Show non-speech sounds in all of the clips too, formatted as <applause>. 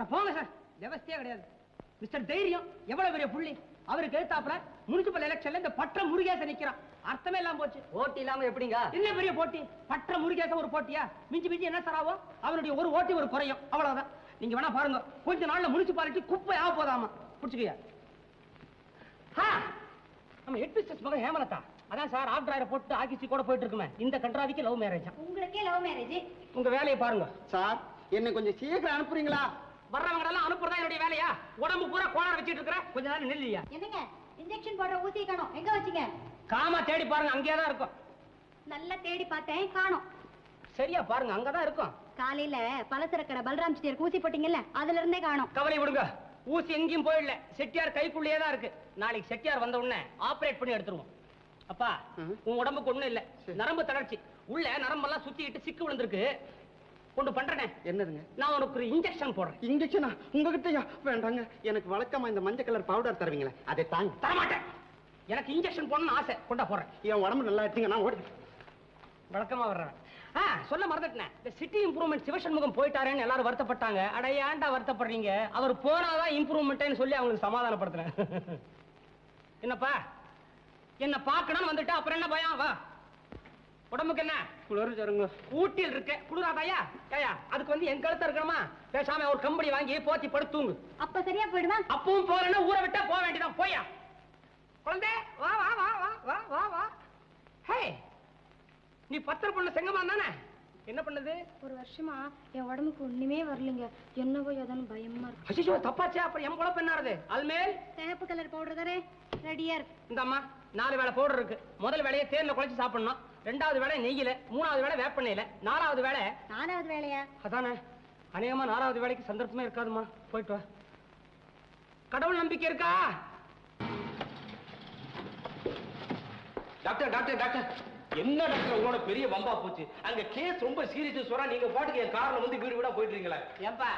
அட போங்க சார் விவஸ்தையே கிடையாது. மிஸ்டர் தைரியம் எவ்வளவு பெரிய புள்ளி? அவருக்கு எழுத்தாப்புல முனிசிபல் எலெக்ஷன்ல இந்த பற்ற முருகேசன் நிக்கிறான். அர்த்தமே இல்லாம போச்சு. போட்டி இல்லாம எப்படிங்க? என்ன பெரிய போட்டி? பற்ற முருகேசன் ஒரு போட்டியா? மிஞ்சி மிஞ்சி என்ன சார் ஆகும்? அவனுடைய ஒரு ஓட்டி ஒரு குறையும். அவ்வளவுதான். நீங்க வேணா பாருங்க. கொஞ்ச நாள்ல முனிசிபாலிட்டி குப்பை ஆக போதாமா புடிச்சுக்கயா நம்ம ஹெட் பிஸ்னஸ் மகன் ஹேமலதா. அதான் சார் ஆஃப்டர் ஆயிரம் போட்டு ஆகிச்சு கூட போயிட்டு இருக்குமே. இந்த கன்றாவிக்கு லவ் மேரேஜ் உங்களுக்கே லவ் மேரேஜ் உங்க வேலையை பாருங்க. சார் என்னை கொஞ்சம் சீக்கிரம் அனுப்புறீங்களா? வர்றவங்க எல்லாம் அனுப்புறதா என்னுடைய வேலையா? உடம்பு பூரா கோளாறு வச்சிட்டு இருக்கிற? கொஞ்ச நேரம் நில்லையா என்னங்க? இன்ஜெக்ஷன் போடுற ஊசி காணோம். எங்க வச்சீங்க? காமா தேடி பாருங்க அங்கேயே தான் இருக்கும். நல்லா தேடி பார்த்தேன் காணோம். சரியா பாருங்க அங்கதான் இருக்கும். காலையில பலசரக்கடை பலராம் செட்டியாருக்கு ஊசி போட்டீங்கல்ல அதுல இருந்தே காணோம். கவலை விடுங்க ஊசி எங்கேயும் போயிடல. செட்டியார் கைக்குள்ளேயே தான் இருக்கு. நாளைக்கு செட்டியார் வந்த உடனே ஆபரேட் பண்ணி எடுத்துருவோம். அப்பா. உன் உடம்புக்கு ஒண்ணும் இல்ல. நரம்பு தளர்ச்சி. உள்ள நரம்பெல்லாம் சுத்திக்கிட்டு சிக்கு விழுந்திருக்கு. கொண்டு பண்றேனே. என்னதுங்க? நான் உனக்கு ஒரு இன்ஜெக்ஷன் போடுறேன். இன்ஜெக்ஷனா உங்ககிட்டயா? வேண்டாங்க. எனக்கு வழக்கமா இந்த மஞ்சள் கலர் பவுடர் தருவீங்களே அதை தாங்க. தரமாட்டேன். எனக்கு இன்ஜெக்ஷன் போடணும்னு ஆசை. கொண்டா போடுறேன். என் உடம்பு நல்லா எடுத்தீங்க நான் ஓடி வழக்கமா வர்றேன் ஆ சொல்ல மறந்துட்டேன். இந்த சிட்டி இம்ப்ரூவ்மெண்ட் சிவசண்முகம் போயிட்டாரேன்னு எல்லாரும் வருத்தப்பட்டாங்க. அட ஏன்டா வருத்தப்படுறீங்க? அவர் போனாதான் இம்ப்ரூவ்மெண்ட்னு சொல்லி அவங்களுக்கு சமாதானப்படுத்துறேன். <laughs> என்னப்பா? என்ன பார்க்கணும்னு வந்துட்டா அப்புறம் என்ன பயம்? வா. உடம்புக்கு என்ன? குளிர் ஜருங்க. ஊட்டியில் இருக்க. குளிராதாயா ஏயா அதுக்கு வந்து என் கழுத்த இருக்கணுமா? பேசாம ஒரு கம்பெனி வாங்கி போத்தி படுத்து தூங்கு அப்ப சரியா போயிடுமா? அப்பவும் போறேன்னா ஊரை விட்டா போக வேண்டியதான் போயா. குழந்தை வா வா வா வா வா வா வா. ஹே நீ பத்திர பொண்ணு செங்கமான் தானே? என்ன பண்ணுது? ஒரு வருஷமா என் உடம்புக்கு ஒண்ணுமே வரலைங்க. என்னவோ ஏதானு பயமா இருக்கு. அசிஷோ தப்பாச்சே. அப்புறம் என் குழப்பம் என்ன ஆறுது அல்மேல்? சிகப்பு கலர் பவுடர் தானே? ரெடியா இருக்கு. இந்த அம்மா நாலு வேளை பவுடர் இருக்கு. முதல் வேலையை தேன்ல குழைச்சு சாப்பிடணும். ரெண்டாவது வேளை நெய்யில மூணாவது வேளை வேப்பெண்ணெயில நாலாவது வேளை நாலாவது வேலையா அதானே அநேகமா நாலாவது வேலைக்கு சந்தர்ப்பமே இருக்காதுமா போயிட்டு வா. கடவுள் நம்பிக்கை இருக்கா? Doctor doctor doctor. என்ன டாக்டர்? உங்களோட பெரிய வம்பா போச்சு. அங்க கேஸ் ரொம்ப சீரியஸ் சொல்றா நீங்க பாட்டுக்கு என் கார்ல வந்து வீடு வீடா போயிட்டு இருக்கீங்களா. ஏன்பா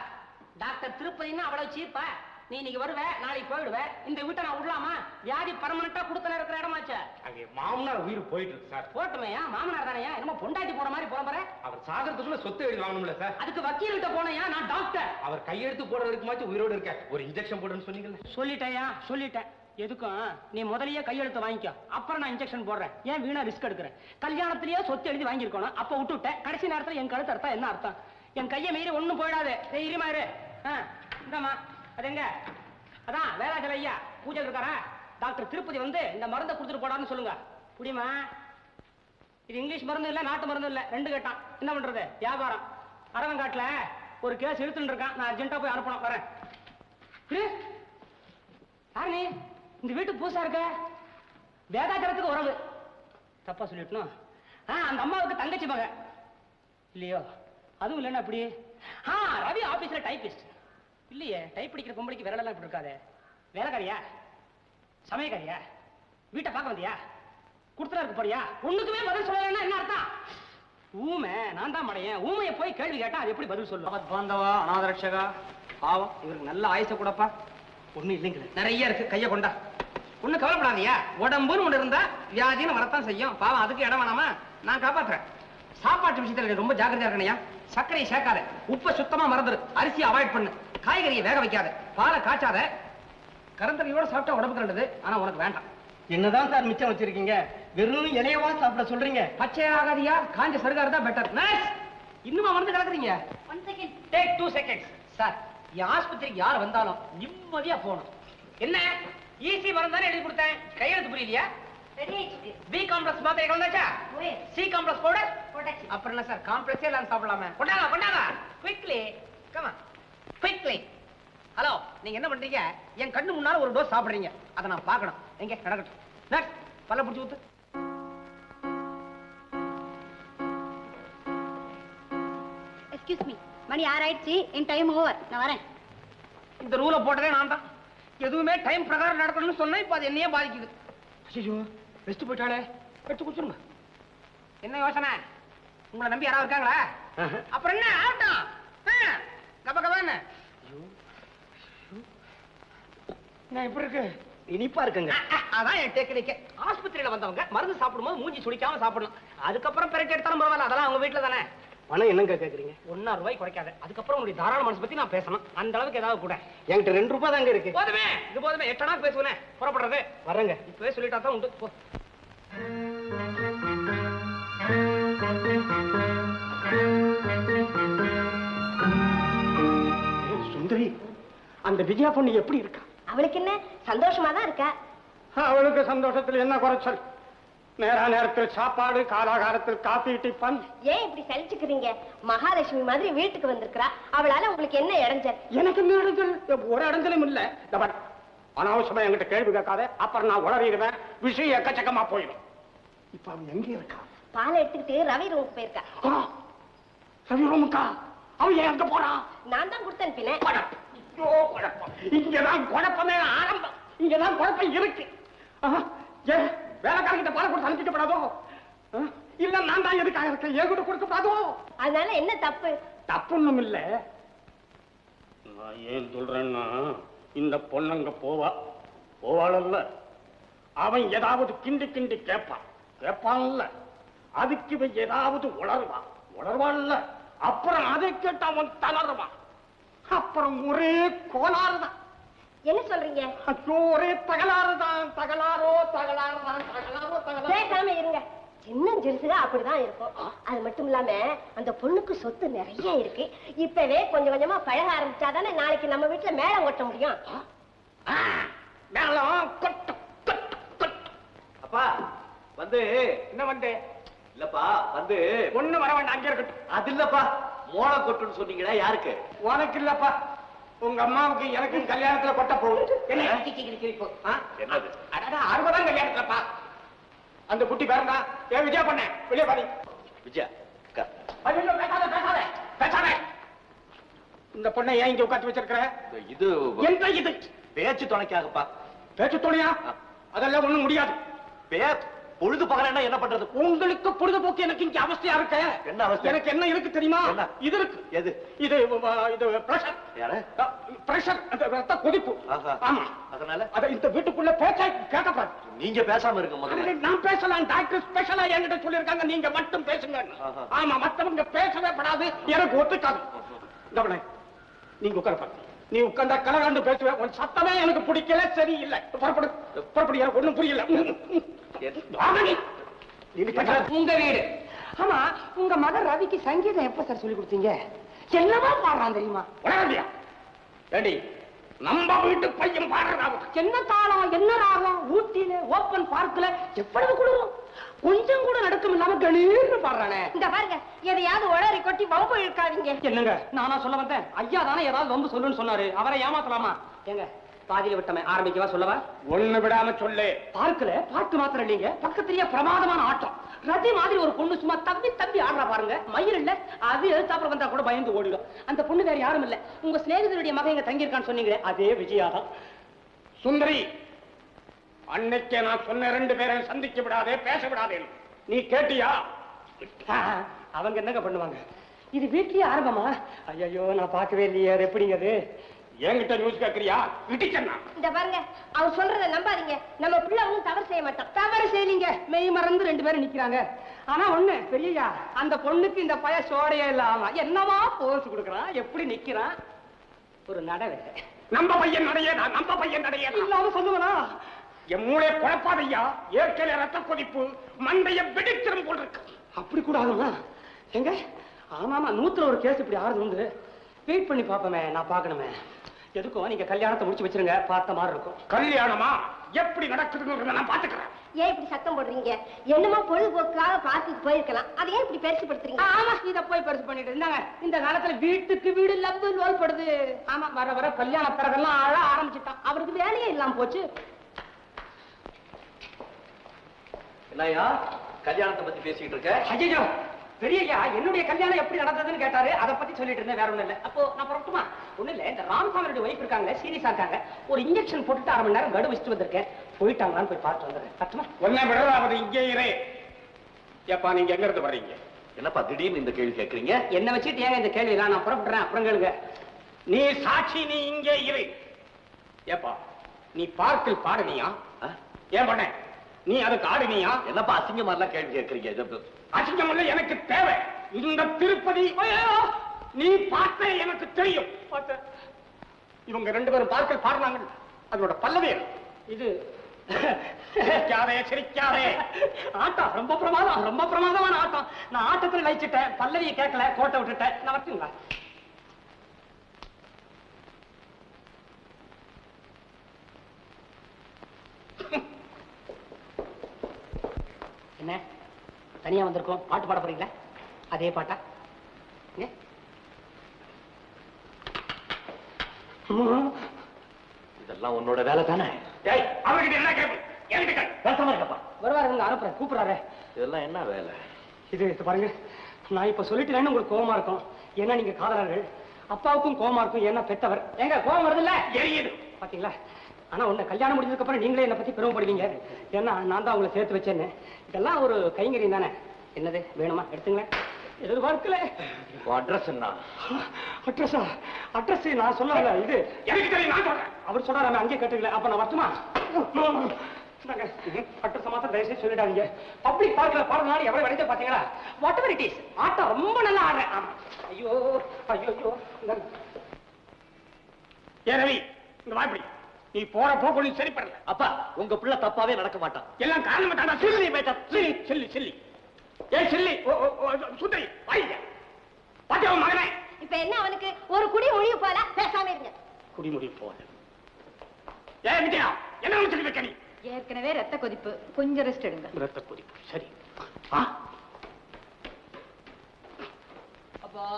டாக்டர் திருப்பதினா அவ்வளவு சீப்பா நீ இன்னைக்கு வருவ நாளைக்கு போயிடுவ. இந்த வீட்டை நான் விடலாமா? வியாதி பர்மனண்டா கொடுத்தன இருக்கிற இடமாச்சே. அங்க மாமனார் உயிர் போயிட்டு இருக்கு சார். போட்டுமையா மாமனார் தானையா என்னமோ பொண்டாட்டி போற மாதிரி புலம்புற? அவர் சாகிறதுக்குள்ள சொத்து எழுதி வாங்கணும்ல சார். அதுக்கு வக்கீல் கிட்ட போனையா நான் டாக்டர் அவர் கையெழுத்து போடுற வரைக்குமாச்சும் உயிரோடு இருக்க ஒரு இன்ஜெக்ஷன் போடுன்னு சொன்னீங்கல்ல. சொல்லிட்டேயா சொல்லிட்டேன். எதுக்கும்? நீ முதலையே கையெழுத்து வாங்கிக்கோ. அப்புறம் நான் இன்ஜெக்ஷன் போடுறேன். ஏன் வீணா ரிஸ்க் எடுக்கிறேன்? கல்யாணத்திலேயே சொத்து எழுதி வாங்கியிருக்கணும். அப்ப விட்டுவிட்டேன் கடைசி நேரத்துல என் கழுத்து அர்த்தம் என்ன அர்த்தம்? என் கையை மீறி ஒண்ணும் போயிடாது. தைரியமா இரு. ஆ, இந்தாம்மா. அது எங்க அதான் வேலாச்சல ஐயா பூஜை இருக்காரா? டாக்டர் திருப்பதி வந்து இந்த மருந்தை கொடுத்துட்டு போடான்னு சொல்லுங்க. புடியுமா இது இங்கிலீஷ் மருந்து இல்லை நாட்டு மருந்து இல்லை ரெண்டு கேட்டான் என்ன பண்றது? வியாபாரம். அரவங்காட்டுல ஒரு கேஸ் இழுத்துட்டு இருக்கான் நான் அர்ஜென்ட்டா போய் அனுப்பணும். வரேன். இரு. யாரு நீ? இந்த வீட்டு புதுசா இருக்க? வேதாச்சரத்துக்கு உறவு. தப்பா சொல்லிட்டணும் ஆ அந்த அம்மாவுக்கு தங்கச்சி மக இல்லையோ? அதுவும் இல்லைன்னா அப்படி ஆ ரவி ஆபீஸ்ல டைபிஸ்ட் இல்லையே டைப் பிடிக்கிற பொம்பளைக்கு விரலெல்லாம் இப்படி இருக்காதே. வேலைக்காரியா? சமயக்காரியா? வீட்டை பார்க்க வந்தியா? கொடுத்துட்டா இருக்க போறியா? ஒண்ணுக்குமே பதில் சொல்லலைன்னா என்ன அர்த்தம்? ஊமை நான் தான் மடையன். ஊமையை போய் கேள்வி கேட்டா அது எப்படி பதில் சொல்லும்? பகத் பாந்தவா அநாதரட்சகா பாவம் இவருக்கு நல்ல ஆயுச கூடப்பா. ஒண்ணு இல்லைங்க நிறைய இருக்கு கைய கொண்டா. ஒண்ணு கவலைப்படாதியா உடம்புன்னு ஒண்ணு இருந்தா வியாதின்னு வரத்தான் செய்யும். பாவம் அதுக்கு இடம் வேணாமா? நான் காப்பாத்துறேன். சாப்பாட்டு விஷயத்துல ரொம்ப ஜாக்கிரதையா இருக்கணையா சர்க்கரையை சேர்க்காத. உப்பை சுத்தமா மறந்துரு. அரிசியை அவாய்ட் பண்ணு. காய்கறியை வேக வைக்காத பாலை காய்ச்சாத. கரந்தரையோட சாப்பிட்டா உடம்புக்கு நல்லது ஆனா உனக்கு வேண்டாம். என்னதான் சார் மிச்சம் வச்சிருக்கீங்க? வெறும் இலையவா சாப்பிட சொல்றீங்க? பச்சை ஆகாதியா? காஞ்ச சருகா இருந்தா பெட்டர் இன்னுமா வந்து கலக்குறீங்க one second take two seconds sir என் ஆஸ்பத்திரிக்கு யார் வந்தாலும் நிம்மதியா போகணும். என்ன? ஈஸி மருந்து தானே எழுதி கொடுத்தேன். கையெழுத்து புரியலையா? பி காம்ப்ளெக்ஸ் மாத்திரை கலந்தாச்சா? ஓயே சி காம்ப்ளெக்ஸ் போட்டாச்சு. அப்புறம் என்ன சார் காம்ப்ளெக்ஸே எல்லாம் சாப்பிடலாமே. கொண்டாங்க கொண்டாங்க குயிக்லி கமா குயிக்லி ஹலோ நீங்க என்ன பண்றீங்க? என் கண்ணு முன்னால ஒரு டோஸ் சாப்பிடுறீங்க. அதை நான் பார்க்கணும். எங்க நடக்கட்டும் நர்ஸ் பல்ல பிடிச்சி ஊத்து. எக்ஸ்கியூஸ் மீ மணி ஆறு ஆயிடுச்சு என் டைம் ஓவர் நான் வரேன். இந்த ரூலை போட்டதே நான் தான். எதுவுமே டைம் பிரகாரம் நடக்கணும்னு சொன்னா இப்ப அது என்னையே பாதிக்குது. ஐயோ வெஸ்ட் போயிட்டாலே எடுத்து குடிச்சிருங்க. என்ன யோசனை? உங்களை நம்பி யாராவது இருக்காங்களா? அப்புறம் என்ன? ஆகட்டும். ஆ, கப கபான்னு நான் எப்படி இருக்கு? இனிப்பா இருக்குங்க. அதான் என் டெக்னிக் ஆஸ்பத்திரியில வந்தவங்க மருந்து சாப்பிடும்போது மூஞ்சி சுளிக்காம சாப்பிடணும். அதுக்கப்புறம் பிறகு எடுத்தாலும் பரவாயில்ல அதெல்லாம் அவங்க வீட்டுல தானே. பணம் என்னங்க கேக்குறீங்க? ஒன்னா ரூபாய் குறைக்காத. அதுக்கப்புறம் உங்களுடைய தாராள மனசு பத்தி நான் பேசணும். அந்த அளவுக்கு ஏதாவது கூட. என்கிட்ட ரெண்டு ரூபாய் தாங்க இருக்கு. போதுமே இது போதுமே. எட்டனா பேசுவேனே. புறப்படுறது. வரேங்க. இப்பவே சொல்லிட்டா தான் உண்டு அந்த விஜயா பொண்ணு எப்படி இருக்கா? அவளுக்கு என்ன? சந்தோஷமா தான் இருக்கா? அவளுக்கு சந்தோஷத்துல என்ன குறைச்சல்? நேரா நேரத்தில் சாப்பாடு காலாகாலத்தில் காபி டிஃபன் ஏன் இப்படி சலிச்சுக்கிறீங்க? மகாலட்சுமி மாதிரி வீட்டுக்கு வந்திருக்கிறா. அவளால உங்களுக்கு என்ன இடைஞ்சல்? எனக்கு என்ன இடஞ்சல்? ஒரு இடஞ்சலும் இல்ல. அனாவசியமா என்கிட்ட கேள்வி கேட்காத. அப்புறம் நான் உளறிடுவேன். விஷயம் எக்கச்சக்கமா போயிடும். இப்ப அவன் எங்க இருக்கா? பாலை எடுத்துக்கிட்டு ரவி ரூமுக்கு போயிருக்கா. ரவி ரூமுக்கா அவன் அங்க போறான் நான் தான் கொடுத்து அனுப்பினேன் குழப்பம். இங்கதான் குழப்பமே ஆரம்பம். இங்கதான் குழப்பம் இருக்கு. ஏன் வேலைக்காரங்கிட்ட பாலை கொடுத்து அனுப்பிக்கப்படாதோ இல்ல நான் தான் எதுக்காக இருக்கேன்? என் கூட கொடுக்கப்படாதோ அதனால என்ன தப்பு? தப்புன்னும் இல்ல. நான் ஏன் சொல்றேன்னா இந்த பொண்ணுங்க போவா. போவாளல்ல. அவன் ஏதாவது கிண்டி கிண்டி கேட்பான் கேட்பான்ல அதுக்கு இவன் ஏதாவது உளருவான் உளர்வான்ல அப்புறம் அதை கேட்டு அவன் தளருவான். அப்புறம் ஒரே கோளாறுதான். என்ன சொல்றீங்க? ஐயோ ஒரே தகலாறுதான் தகலாரோ தகலாறுதான் தகலாரோ தகலாரோ பேசாம இருங்க. சின்ன ஜெருசுగా அப்படிதான் இருக்கும். அது மட்டும் இல்லாம அந்த பொண்ணுக்கு சொத்து நிறைய இருக்கு. இப்பவே கொஞ்சம் கொஞ்சமா பழக ஆரம்பிச்சாதானே நாளைக்கு நம்ம வீட்டுல மேளம் கொட்ட முடியும். ஆ, மேளம் கொட்டு கொட்டு கொட்டு அப்பா வந்து என்ன வந்து இல்லப்பா வந்து ஒண்ணு வர வேண்டாம் அங்கே இருக்கட்டும். அது இல்லப்பா மோள கொட்டுன்னு சொன்னீங்களா யாருக்கு? உனக்கு இல்லப்பா உங்க அம்மாவுக்கு எனக்கு கல்யாணத்துல கொட்ட போகுது என்ன? என்னது? அடடா, அறுபதாம் கல்யாணத்துலப்பா. அந்த குட்டி பாருங்க ஏன் விஜயா பண்ண? வெளியே பாரு. விஜயா பேசாத பேசாத பேசாத. இந்த பொண்ணை ஏன் இங்க உட்காந்து வச்சிருக்கிற? இது எந்த இது? பேச்சு துணைக்காகப்பா. பேச்சு துணையா? அதெல்லாம் ஒண்ணும் முடியாது. பே பொழுது பகலன்னா என்ன பண்றது? உங்களுக்கு பொழுதுபோக்கு எனக்கு இங்க அவஸ்தையா இருக்க. என்ன அவஸ்தை? எனக்கு என்ன இருக்கு தெரியுமா? இது இருக்கு. எது? இது இது பிரஷர் பிரஷர் அந்த ரத்த கொதிப்பு. ஆமா. அதனால? அத இந்த வீட்டுக்குள்ள பேச்சா கேட்கக்கூடாது. நீங்க பேசாம இருங்க முதல்ல. நான் பேசலாம். டாக்டர் ஸ்பெஷலா என்கிட்ட சொல்லிருக்காங்க நீங்க மட்டும் பேசுங்க. ஆமா மத்தவங்க பேசவே படாது. எனக்கு ஒத்துக்காது. கவலை. நீங்க உட்கார நீ உட்கார்ந்தா கலகாண்டு பேசுவேன். உன் சத்தமே எனக்கு பிடிக்கல. சரியில்லை. புறப்படு. புறப்படு. எனக்கு ஒண்ணும் புரியல. உங்க வீடு. ஆமா உங்க மகன் ரவிக்கு சங்கீதம் எப்ப சார் சொல்லி கொடுத்தீங்க? என்னவா பாடுறான் தெரியுமா? ஏடி நம்ம வீட்டு பையன் பாடுறதாவது என்ன தாளம் என்ன ராகம்? ஊட்டியில ஓப்பன் பார்க்ல எவ்வளவு குளிரும்? கொஞ்சம் கூட நடுக்கம் இல்லாம கணீர்னு பாடுறானே. இந்த பாருங்க எதையாவது உளறி கொட்டி வம்பு இழுக்காதீங்க. என்னங்க நானா சொல்ல வந்தேன்? ஐயா தானே ஏதாவது ரொம்ப சொல்லுன்னு சொன்னாரு. அவரை ஏமாத்தலாமா? ஏங்க பாதியில விட்டமே ஆரம்பிக்கவா சொல்லவா? ஒண்ணு விடாம சொல்லு. பார்க்கல பாட்டு மாத்திரம் இல்லைங்க. பக்கத்துலயே பிரமாதமான ஆட்டம். ரதி மாதிரி ஒரு பொண்ணு சும்மா தம்பி தம்பி ஆடுறா பாருங்க. மயில் இல்ல அது எழுத்தாப்புல வந்தா கூட பயந்து ஓடிடும். அந்த பொண்ணு வேற யாரும் இல்ல. உங்க சிநேகிதருடைய மகன் இங்க தங்கியிருக்கான்னு சொன்னீங்களே அதே விஜயா தான். சுந்தரி அன்னைக்கே நான் சொன்ன ரெண்டு பேரையும் சந்திக்க விடாதே பேச விடாதே. நீ கேட்டியா? அவங்க என்னங்க பண்ணுவாங்க? இது வீட்லயே ஆரம்பமா? ஐயோ நான் பார்க்கவே இல்லையே அது எப்படிங்க அது? என்கிட்ட நியூஸ் கேக்குறியா? இடிச்சா இந்த பாருங்க அவர் சொல்றத நம்பாதீங்க. நம்ம பிள்ளை ஒண்ணும் தவறு செய்ய மாட்டோம் தவறு செய்யலீங்க. மெய் மறந்து ரெண்டு பேரும் நிக்கிறாங்க. ஆனா ஒண்ணு பெரியய்யா அந்த பொண்ணுக்கு இந்த பய சோடையே இல்லாம என்னமா போஸ் கொடுக்கறான் எப்படி நிக்கிறான் ஒரு நடவை. நம்ம பையன் நடையேடா நம்ம பையன் நடையேடா. இல்லாம சொல்லுவனா என் மூளை குழப்பாதையா ஏற்கனவே ரத்த கொதிப்பு மண்டைய வெடித்திரும் போல் இருக்கு. அப்படி கூட ஆகுமா எங்க? ஆமாமா நூத்துல ஒரு கேஸ் இப்படி ஆறுது உண்டு. வெயிட் பண்ணி பாப்போமே நான் பார்க்கணுமே. எதுக்கும் நீங்க கல்யாணத்தை முடிச்சு வச்சிருங்க பார்த்த மாதிரி இருக்கும். கல்யாணமா? எப்படி நடக்குதுங்கிறத நான் பாத்துக்கிறேன் ஏன் இப்படி சத்தம் போடுறீங்க? என்னமோ பொழுதுபோக்காக பார்த்துட்டு போயிருக்கலாம். அதை ஏன் இப்படி பெருசுப்படுத்துறீங்க ஆமா இத போய் பெருசு பண்ணிட்டு இருந்தாங்க இந்த காலத்துல வீட்டுக்கு வீடு லவ் லோல் படுது. ஆமா வர வர கல்யாண பிறகெல்லாம் அழ ஆரம்பிச்சுட்டான். அவருக்கு வேலையே இல்லாம போச்சு. என்னய்யா கல்யாணத்தை பத்தி பேசிக்கிட்டு இருக்க? ஐயோ பெரியய்யா என்னுடைய கல்யாணம் எப்படி நடந்ததுன்னு கேட்டாரு. அதை பத்தி சொல்லிட்டு இருந்தேன் வேற ஒண்ணும் இல்ல. அப்போ நான் புறட்டுமா ஒண்ணு இல்ல. இந்த ராமசாமியோட ஒய்ஃப் இருக்காங்க சீரியஸா இருக்காங்க. ஒரு இன்ஜெக்ஷன் போட்டுட்டு அரை மணி நேரம் கடு வச்சுட்டு வந்திருக்கேன். போயிட்டாங்களான்னு போய் பார்த்து வந்துடுறேன். பட்டுமா உன்னை விடலாவது இங்கே இரு. ஏப்பா நீங்க எங்க இருந்து வர்றீங்க? என்னப்பா திடீர்னு இந்த கேள்வி கேக்குறீங்க? என்ன வச்சுட்டு ஏங்க இந்த கேள்வி நான் புறப்படுறேன்? அப்புறம் கேளுங்க. நீ சாட்சி நீ இங்கே இரு. ஏப்பா நீ பார்க்கில் பாடுனியா? ஆ? ஏன் பண்ண? நீ அதுக்கு ஆடுனியா என்னப்பா அசிங்கமா எல்லாம் கேள்வி கேக்குறீங்க இது- அசிங்கம் இல்ல எனக்கு தேவை. இந்த திருப்பதி நீ பார்த்த எனக்கு தெரியும். பார்த்த இவங்க ரெண்டு பேரும் பார்க்க பாடுறாங்க அதோட பல்லவி? இது சிரிக்காதே சிரிக்காதே. ஆட்டம் ரொம்ப பிரமாதம் ரொம்ப பிரமாதமான ஆட்டம். நான் ஆட்டத்துல லயிச்சிட்டேன் பல்லவியை கேட்கல கோட்டை விட்டுட்டேன். நான் வரட்டுங்களா என்ன தனியா வந்திருக்கோம். பாட்டு பாட போறீங்களா? அதே பாட்டா? இதெல்லாம் உன்னோட வேலை தானே அவர்கிட்ட என்ன கேட்பு என்கிட்ட. பேசாம இருக்கப்பா. வருவாரு உங்க அனுப்புறேன். கூப்பிடுறாரு. இதெல்லாம் என்ன வேலை? இது இது பாருங்க. நான் இப்ப சொல்லிட்டேன்னு உங்களுக்கு கோவமா இருக்கும். ஏன்னா நீங்க காதலர்கள். அப்பாவுக்கும் கோவமா இருக்கும். ஏன்னா பெத்தவர். எங்க கோவம் வருது இல்ல எரியுது. பாத்தீங்களா? ஆனா உன்னை கல்யாணம் முடிஞ்சதுக்கு அப்புறம் நீங்களே என்னை பத்தி பெருமைப்படுவீங்க ஏன்னா நான் தான் உங்களை சேர்த்து வச்சேன்னு. இதெல்லாம் ஒரு கைங்கரியம் தானே. என்னது வேணுமா? எடுத்துங்களேன். எதிர்பார்க்கல. அட்ரஸ் என்ன? அட்ரஸா அட்ரஸ் நான் சொல்லல இது. எனக்கு தெரியும் நான் சொல்றேன். அவர் சொல்றாரு அங்கேயே கேட்டுக்கல. அப்ப நான் வரட்டுமா? அட்ரஸ் மாத்திரம் தயவுசெய்து சொல்லிடாதீங்க. பப்ளிக் பார்க்கல பாடுறதுனால எவ்வளவு விளைஞ்ச பாத்தீங்களா? வாட் எவர் இட் இஸ் ஆட்டம் ரொம்ப நல்லா ஆடுறேன். ஆமா. ஐயோ ஐயோ ஐயோ. ஏ ரவி இந்த வாய்ப்படி நீ போற போக்கு நீ சரிப்படல அப்பா உங்க பிள்ளை தப்பாவே நடக்க மாட்டான். எல்லாம் காரணம் தாண்டா சில்லி மேட்டா சில்லி. சில்லி சில்லி ஏய் சில்லி. ஓ ஓ, ஓ சுந்தரி வாங்க பாத்தியா உன் மகனே? இப்ப என்ன அவனுக்கு? ஒரு குடி ஒழிய போல? பேசாம இருங்க. குடிமுடி போல. ஏ விஜயா என்ன நினைச்சிட்டு இருக்க நீ? ஏற்கனவே ரத்த கொதிப்பு. கொஞ்சம் ரெஸ்ட் எடுங்க. ரத்த கொதிப்பு. சரி. ஆ.